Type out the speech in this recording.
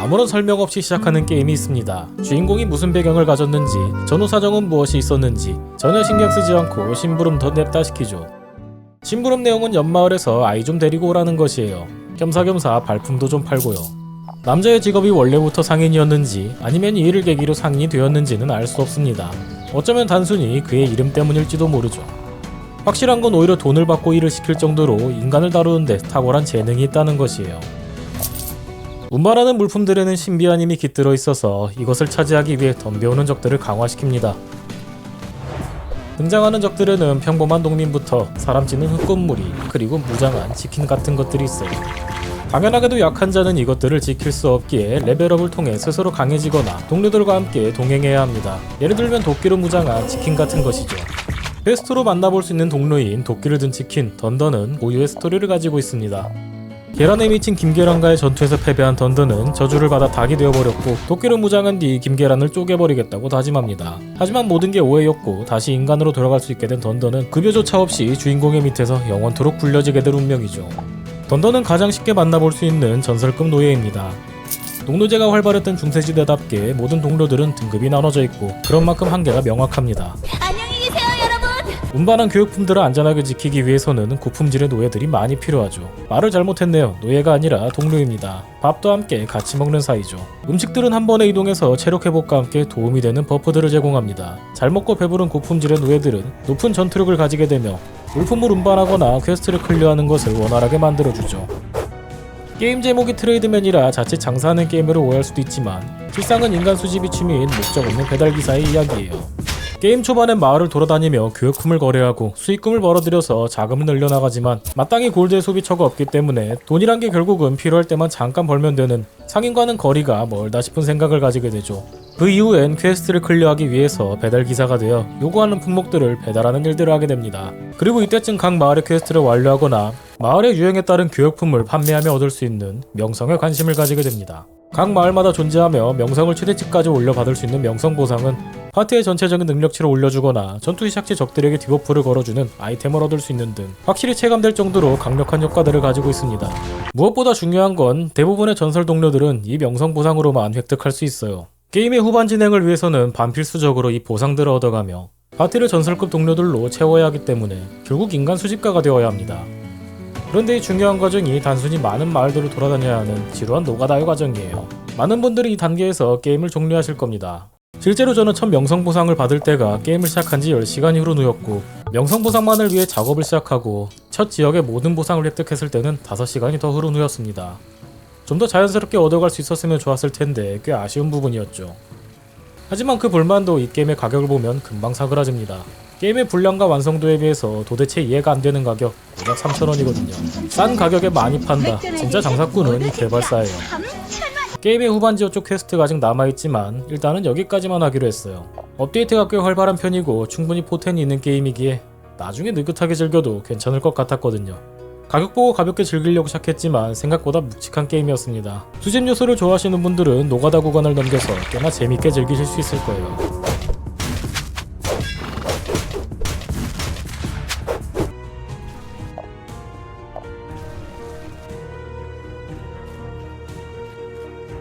아무런 설명 없이 시작하는 게임이 있습니다. 주인공이 무슨 배경을 가졌는지, 전후 사정은 무엇이 있었는지 전혀 신경 쓰지 않고 심부름 더 냅다 시키죠. 심부름 내용은 옆마을에서 아이 좀 데리고 오라는 것이에요. 겸사겸사 발품도 좀 팔고요. 남자의 직업이 원래부터 상인이었는지 아니면 이 일을 계기로 상인이 되었는지는 알 수 없습니다. 어쩌면 단순히 그의 이름 때문일지도 모르죠. 확실한 건 오히려 돈을 받고 일을 시킬 정도로 인간을 다루는데 탁월한 재능이 있다는 것이에요. 운반하는 물품들에는 신비한 힘이 깃들어 있어서 이것을 차지하기 위해 덤벼오는 적들을 강화시킵니다. 등장하는 적들에는 평범한 농민부터 사람 찌는 흙건무리 그리고 무장한 치킨 같은 것들이 있어요. 당연하게도 약한 자는 이것들을 지킬 수 없기에 레벨업을 통해 스스로 강해지거나 동료들과 함께 동행해야 합니다. 예를 들면 도끼로 무장한 치킨 같은 것이죠. 베스트로 만나볼 수 있는 동료인 도끼를 든 치킨 던던은 고유의 스토리를 가지고 있습니다. 계란에 미친 김계란과의 전투에서 패배한 던던은 저주를 받아 닭이 되어버렸고 도끼로 무장한 뒤 김계란을 쪼개버리겠다고 다짐합니다. 하지만 모든 게 오해였고 다시 인간으로 돌아갈 수 있게 된 던던은 급여조차 없이 주인공의 밑에서 영원토록 굴려지게 될 운명이죠. 던던은 가장 쉽게 만나볼 수 있는 전설급 노예입니다. 동료제가 활발했던 중세시대답게 모든 동료들은 등급이 나눠져 있고 그런 만큼 한계가 명확합니다. 운반한 교육품들을 안전하게 지키기 위해서는 고품질의 노예들이 많이 필요하죠. 말을 잘못했네요. 노예가 아니라 동료입니다. 밥도 함께 같이 먹는 사이죠. 음식들은 한 번에 이동해서 체력 회복과 함께 도움이 되는 버프들을 제공합니다. 잘 먹고 배부른 고품질의 노예들은 높은 전투력을 가지게 되며 물품을 운반하거나 퀘스트를 클리어하는 것을 원활하게 만들어주죠. 게임 제목이 트레이드맨이라 자칫 장사하는 게임으로 오해할 수도 있지만 실상은 인간 수집이 취미인 목적 없는 배달 기사의 이야기예요. 게임 초반엔 마을을 돌아다니며 교육품을 거래하고 수익금을 벌어들여서 자금을 늘려나가지만 마땅히 골드의 소비처가 없기 때문에 돈이란 게 결국은 필요할 때만 잠깐 벌면 되는 상인과는 거리가 멀다 싶은 생각을 가지게 되죠. 그 이후엔 퀘스트를 클리어하기 위해서 배달 기사가 되어 요구하는 품목들을 배달하는 일들을 하게 됩니다. 그리고 이때쯤 각 마을의 퀘스트를 완료하거나 마을의 유행에 따른 교육품을 판매하며 얻을 수 있는 명성에 관심을 가지게 됩니다. 각 마을마다 존재하며 명성을 최대치까지 올려받을 수 있는 명성 보상은 파티의 전체적인 능력치를 올려주거나 전투 시작시 적들에게 디버프를 걸어주는 아이템을 얻을 수 있는 등 확실히 체감될 정도로 강력한 효과들을 가지고 있습니다. 무엇보다 중요한 건 대부분의 전설 동료들은 이 명성 보상으로만 획득할 수 있어요. 게임의 후반 진행을 위해서는 반필수적으로 이 보상들을 얻어가며 파티를 전설급 동료들로 채워야 하기 때문에 결국 인간 수집가가 되어야 합니다. 그런데 이 중요한 과정이 단순히 많은 마을들을 돌아다녀야 하는 지루한 노가다의 과정이에요. 많은 분들이 이 단계에서 게임을 종료하실 겁니다. 실제로 저는 첫 명성 보상을 받을 때가 게임을 시작한 지 10시간이 흐른 후였고 명성 보상만을 위해 작업을 시작하고 첫 지역의 모든 보상을 획득했을 때는 5시간이 더 흐른 후였습니다. 좀 더 자연스럽게 얻어갈 수 있었으면 좋았을 텐데 꽤 아쉬운 부분이었죠. 하지만 그 불만도 이 게임의 가격을 보면 금방 사그라집니다. 게임의 분량과 완성도에 비해서 도대체 이해가 안 되는 가격 고작 3,000원이거든요. 싼 가격에 많이 판다. 진짜 장사꾼은 이 개발사예요. 게임의 후반 지역 쪽 퀘스트가 아직 남아있지만 일단은 여기까지만 하기로 했어요. 업데이트가 꽤 활발한 편이고 충분히 포텐이 있는 게임이기에 나중에 느긋하게 즐겨도 괜찮을 것 같았거든요. 가격 보고 가볍게 즐기려고 시작했지만 생각보다 묵직한 게임이었습니다. 수집 요소를 좋아하시는 분들은 노가다 구간을 넘겨서 꽤나 재밌게 즐기실 수 있을 거예요.